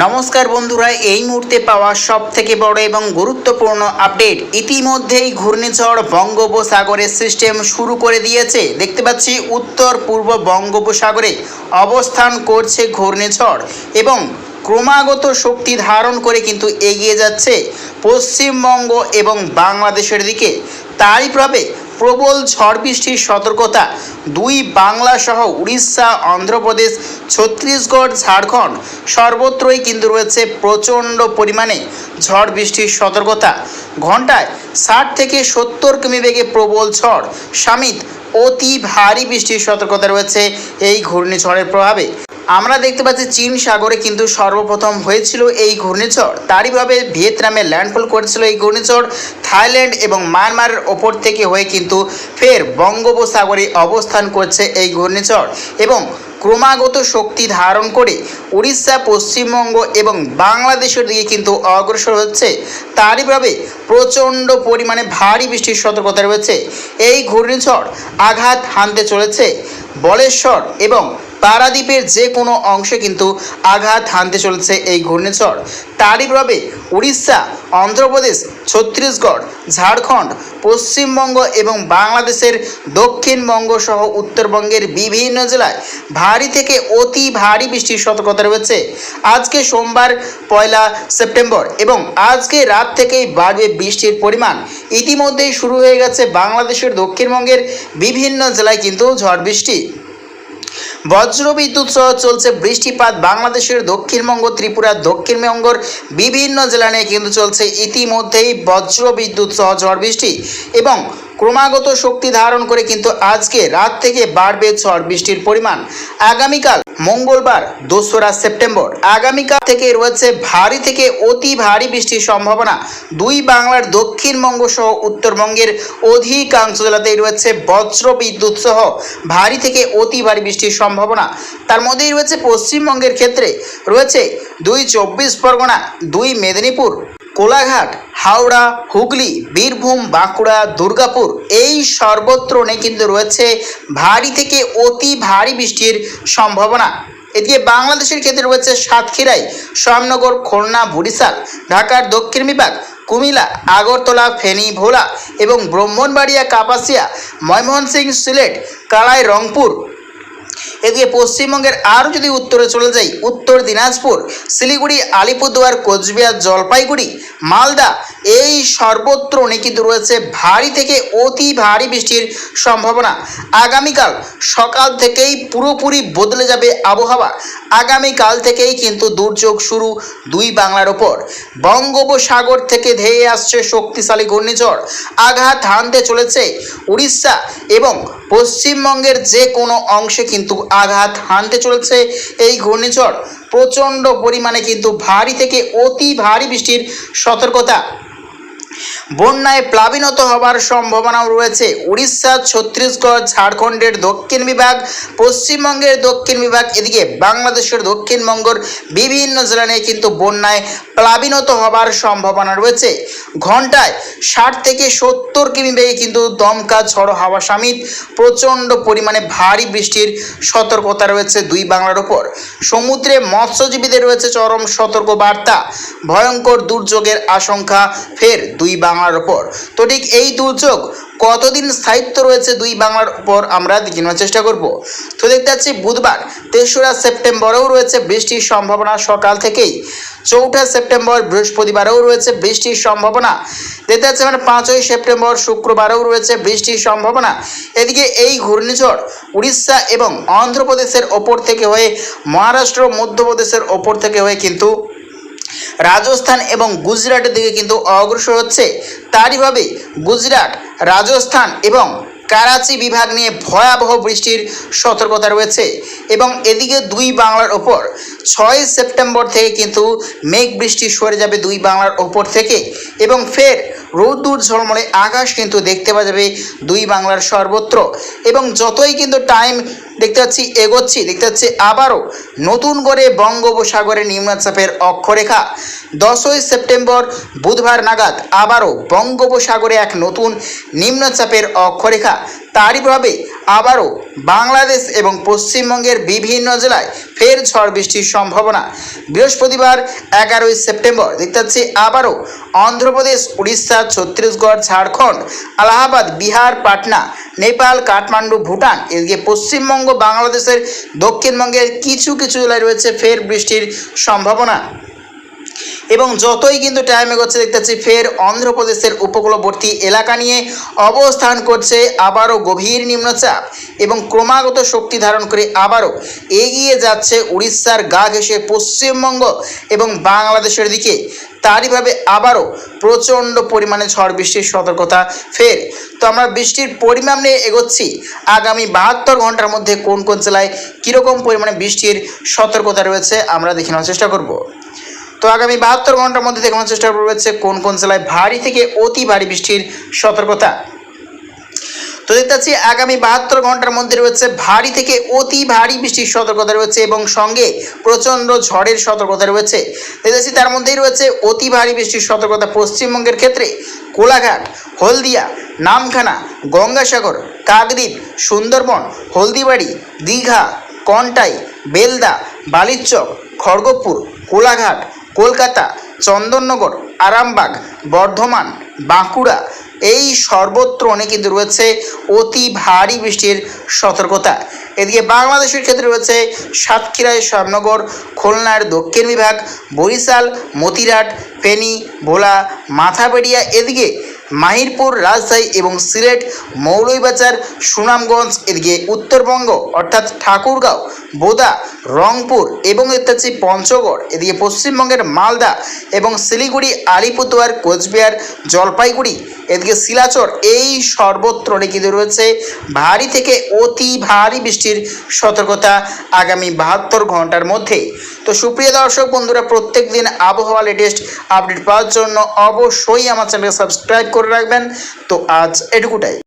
নমস্কার বন্ধুরা, এই মুহূর্তে পাওয়া সব থেকে বড় এবং গুরুত্বপূর্ণ আপডেট ইতিমধ্যেই ঘূর্ণিঝড় বঙ্গোপসাগরের সিস্টেম শুরু করে দিয়েছে। দেখতে পাচ্ছি, উত্তর পূর্ব বঙ্গোপসাগরে অবস্থান করছে ঘূর্ণিঝড় এবং ক্রমাগত শক্তি ধারণ করে কিন্তু এগিয়ে যাচ্ছে পশ্চিমবঙ্গ এবং বাংলাদেশের দিকে। তারই প্রভাবে প্রবল ঝড় বৃষ্টির সতর্কতা। দুই বাংলা সহ উড়িষ্যা, অন্ধ্রপ্রদেশ, ছত্তিশগড়, ঝাড়খণ্ড সর্বত্রই কিন্তু রয়েছে প্রচণ্ড পরিমাণে ঝড় বৃষ্টির সতর্কতা। ঘন্টায় ষাট থেকে সত্তর কিমি বেগে প্রবল ঝড়, সামিত অতি ভারী বৃষ্টির সতর্কতা রয়েছে এই ঘূর্ণিঝড়ের প্রভাবে। আমরা দেখতে পাচ্ছি চীন সাগরে কিন্তু সর্বপ্রথম হয়েছিল এই ঘূর্ণিঝড়। তারইভাবে ভিয়েতনামে ল্যান্ডফল করেছিল এই ঘূর্ণিঝড়। থাইল্যান্ড এবং মায়ানমারের ওপর থেকে হয়ে কিন্তু ফের বঙ্গোপসাগরে অবস্থান করছে এই ঘূর্ণিঝড় এবং ক্রমাগত শক্তি ধারণ করে উড়িষ্যা, পশ্চিমবঙ্গ এবং বাংলাদেশের দিকে কিন্তু অগ্রসর হচ্ছে। তারইভাবে প্রচণ্ড পরিমাণে ভারী বৃষ্টির সতর্কতা রয়েছে। এই ঘূর্ণিঝড় আঘাত হানতে চলেছে বলেশ্বর এবং পারাদ্বীপের যে কোনো অংশে কিন্তু আঘাত হানতে চলেছে এই ঘূর্ণিঝড়। তারই প্রভাবে উড়িষ্যা, অন্ধ্রপ্রদেশ, ছত্তিশগড়, ঝাড়খণ্ড, পশ্চিমবঙ্গ এবং বাংলাদেশের দক্ষিণবঙ্গ সহ উত্তরবঙ্গের বিভিন্ন জেলায় ভারী থেকে অতি ভারী বৃষ্টির সতর্কতা রয়েছে। আজকে সোমবার, পয়লা সেপ্টেম্বর এবং আজকে রাত থেকেই বাড়বে বৃষ্টির পরিমাণ। ইতিমধ্যেই শুরু হয়ে গেছে বাংলাদেশের দক্ষিণবঙ্গের বিভিন্ন জেলায় কিন্তু ঝড় বৃষ্টি। বজ্রবিদ্যুৎ সহ চলছে বৃষ্টিপাত বাংলাদেশের দক্ষিণবঙ্গ, ত্রিপুরা দক্ষিণবঙ্গর বিভিন্ন জেলা নিয়ে কিন্তু চলছে ইতিমধ্যেই বজ্র বিদ্যুৎ সহ ঝড় বৃষ্টি এবং ক্রমাগত শক্তি ধারণ করে কিন্তু আজকে রাত থেকে বাড়বে ঝড় বৃষ্টির পরিমাণ। আগামীকাল মঙ্গলবার, দোসরা সেপ্টেম্বর। আগামীকাল থেকে রয়েছে ভারী থেকে অতি ভারী বৃষ্টির সম্ভাবনা। দুই বাংলার দক্ষিণবঙ্গ সহ উত্তরবঙ্গের অধিকাংশ জেলাতেই রয়েছে বজ্র বিদ্যুৎ সহ ভারী থেকে অতি ভারী বৃষ্টির সম্ভাবনা। তার মধ্যেই রয়েছে পশ্চিমবঙ্গের ক্ষেত্রে রয়েছে দুই চব্বিশ পরগনা, দুই মেদিনীপুর। কোলাঘাট, হাওড়া, হুগলি, বীরভূম, বাঁকুড়া, দুর্গাপুর এই সর্বত্র কিন্তু রয়েছে ভারী থেকে অতি ভারী বৃষ্টির সম্ভাবনা। এদিকে বাংলাদেশের ক্ষেত্রে রয়েছে সাতক্ষীরাই শ্যামনগর খুলনা, বরিশাল, ঢাকার দক্ষিণ বিভাগ, কুমিল্লা, আগরতলা ফেনী ভোলা এবং ব্রাহ্মণবাড়িয়া, কাপাসিয়া, ময়মনসিংহ, সিলেট, কালাই, রংপুর এদিকে পশ্চিমবঙ্গের আরও যদি উত্তরে চলে যাই, উত্তর দিনাজপুর, শিলিগুড়ি, আলিপুরদুয়ার, কোচবিহার, জলপাইগুড়ি, মালদা, এই সর্বত্র কিন্তু রয়েছে ভারী থেকে অতি ভারী বৃষ্টির সম্ভাবনা। আগামীকাল সকাল থেকেই পুরোপুরি বদলে যাবে আবহাওয়া। আগামীকাল থেকেই কিন্তু দুর্যোগ শুরু দুই বাংলার ওপর। বঙ্গোপসাগর থেকে ধেয়ে আসছে শক্তিশালী ঘূর্ণিঝড়। আঘাত হানতে চলেছে উড়িষ্যা এবং পশ্চিমবঙ্গের যে কোনো অংশে কিন্তু আঘাত হানতে চলেছে এই ঘূর্ণিঝড়। প্রচণ্ড পরিমাণে কিন্তু ভারী থেকে অতি ভারী বৃষ্টির সতর্কতা। বন্যায় প্লাবিনত হবার সম্ভাবনাও রয়েছে। উড়িষ্যা, ছত্তিশগড়, ঝাড়খণ্ডের দক্ষিণ বিভাগ, পশ্চিমবঙ্গের দক্ষিণ বিভাগ, এদিকে বাংলাদেশের দক্ষিণবঙ্গর বিভিন্ন জেলা নিয়ে কিন্তু বন্যায় প্লাবিনত হবার সম্ভাবনা রয়েছে। ঘন্টায় ষাট থেকে সত্তর কিমি বেগে কিন্তু দমকা ঝড়ো হাওয়া সামিত প্রচণ্ড পরিমাণে ভারী বৃষ্টির সতর্কতা রয়েছে দুই বাংলার ওপর। সমুদ্রে মৎস্যজীবীদের রয়েছে চরম সতর্ক বার্তা ভয়ঙ্কর দুর্যোগের আশঙ্কা ফের দুই বাংলার ওপর তো ঠিক এই দুর্যোগ কতদিন স্থায়িত্ব রয়েছে দুই বাংলার উপর আমরা নেওয়ার চেষ্টা করব। তো দেখতে পাচ্ছি বুধবার তেসরা সেপ্টেম্বরেও রয়েছে বৃষ্টির সম্ভাবনা সকাল থেকেই। চৌঠা সেপ্টেম্বর বৃহস্পতিবারেও রয়েছে বৃষ্টির সম্ভাবনা। দেখতে পাচ্ছি মানে পাঁচই সেপ্টেম্বর শুক্রবারেও রয়েছে বৃষ্টির সম্ভাবনা। এদিকে এই ঘূর্ণিঝড় উড়িষ্যা এবং অন্ধ্রপ্রদেশের ওপর থেকে হয়ে মহারাষ্ট্র, মধ্যপ্রদেশের ওপর থেকে হয়ে কিন্তু রাজস্থান এবং গুজরাটের দিকে কিন্তু অগ্রসর হচ্ছে। তারইভাবে গুজরাট, রাজস্থান এবং করাচি বিভাগ নিয়ে ভয়াবহ বৃষ্টির সতর্কতা রয়েছে এবং এদিকে দুই বাংলার ওপর ছয় সেপ্টেম্বর থেকে কিন্তু মেঘ বৃষ্টি সরে যাবে দুই বাংলার ওপর থেকে এবং ফের রৌদ্র ঝলমলে আকাশ কিন্তু দেখতে পাওয়া যাবে দুই বাংলার সর্বত্র। এবং যতই কিন্তু টাইম দেখতে পাচ্ছি এগোচ্ছি, দেখতে পাচ্ছি আবারও নতুন করে বঙ্গোপসাগরে নিম্নচাপের অক্ষরেখা। দশই সেপ্টেম্বর বুধবার নাগাদ আবারও বঙ্গোপসাগরে এক নতুন নিম্নচাপের অক্ষরেখা। তারই প্রভাবে আবারও বাংলাদেশ এবং পশ্চিমবঙ্গের বিভিন্ন জেলায় ফের ঝড় বৃষ্টির সম্ভাবনা। বৃহস্পতিবার এগারোই সেপ্টেম্বর দেখতে পাচ্ছি আবারও অন্ধ্রপ্রদেশ, উড়িষ্যা, ছত্তিশগড়, ঝাড়খণ্ড, আলাহাবাদ, বিহার, পাটনা, নেপাল, কাঠমান্ডু, ভুটান এদিকে পশ্চিমবঙ্গ, বাংলাদেশের দক্ষিণবঙ্গের কিছু কিছু জেলায় রয়েছে ফের বৃষ্টির সম্ভাবনা। এবং যতই কিন্তু টাইম এগোচ্ছে দেখতে পাচ্ছি ফের অন্ধ্রপ্রদেশের উপকূলবর্তী এলাকা নিয়ে অবস্থান করছে আবারও গভীর নিম্নচাপ এবং ক্রমাগত শক্তি ধারণ করে আবারও এগিয়ে যাচ্ছে উড়িষ্যার গা ঘেঁষে পশ্চিমবঙ্গ এবং বাংলাদেশের দিকে। তারইভাবে আবারও প্রচণ্ড পরিমাণে ঝড় বৃষ্টির সতর্কতা ফের। তো আমরা বৃষ্টির পরিমাণ নিয়ে এগোচ্ছি। আগামী বাহাত্তর ঘণ্টার মধ্যে কোন কোন জেলায় কীরকম পরিমাণে বৃষ্টির সতর্কতা রয়েছে, আমরা দেখে নেওয়ার চেষ্টা করব। তো আগামী বাহাত্তর ঘণ্টার মধ্যে দেখানোর চেষ্টা করব রয়েছে কোন কোন জেলায় ভারী থেকে অতি ভারী বৃষ্টির সতর্কতা। তো দেখতে পাচ্ছি আগামী বাহাত্তর ঘণ্টার মধ্যে রয়েছে ভারী থেকে অতি ভারী বৃষ্টির সতর্কতা রয়েছে এবং সঙ্গে প্রচণ্ড ঝড়ের সতর্কতা রয়েছে। দেখতে পাচ্ছি তার মধ্যেই রয়েছে অতি ভারী বৃষ্টির সতর্কতা পশ্চিমবঙ্গের ক্ষেত্রে কোলাঘাট, হলদিয়া, নামখানা, গঙ্গাসাগর, কাকদ্বীপ, সুন্দরবন, হলদিবাড়ি, দীঘা, কন্টাই, বেলদা বালিরচক খড়গপুর, কোলাঘাট কলকাতা, চন্দননগর, আরামবাগ, বর্ধমান, বাঁকুড়া এই সর্বত্র অনেক কিন্তু রয়েছে অতি ভারী বৃষ্টির সতর্কতা। এদিকে বাংলাদেশের ক্ষেত্রে রয়েছে সাতক্ষীরায় শ্যামনগর, খুলনার দক্ষিণ বিভাগ, বরিশাল মতিরাট ফেনী, ভোলা, মাথাবেড়িয়া। এদিকে মাহিরপুর, রাজশাহী এবং সিলেট মৌলভীবাজার, সুনামগঞ্জ, এদিকে উত্তরবঙ্গ অর্থাৎ ঠাকুরগাঁও, বোদা, রংপুর এবং ইত্যাদি পঞ্চগড়, এদিকে পশ্চিমবঙ্গের মালদা এবং শিলিগুড়ি, আলিপুরদুয়ার, কোচবিহার, জলপাইগুড়ি, এদিকে শিলাচর, এই সর্বত্র কিন্তু রয়েছে ভারী থেকে অতি ভারী বৃষ্টির সতর্কতা আগামী বাহাত্তর ঘণ্টার মধ্যে। তো সুপ্রিয় দর্শক বন্ধুরা প্রত্যেক দিন আবহাওয়া লেটেস্ট আপডেট পাওয়ার জন্য অবশ্যই আমার চ্যানেলকে সাবস্ক্রাইব করে রাখবেন। তো আজ এটুকুটাই।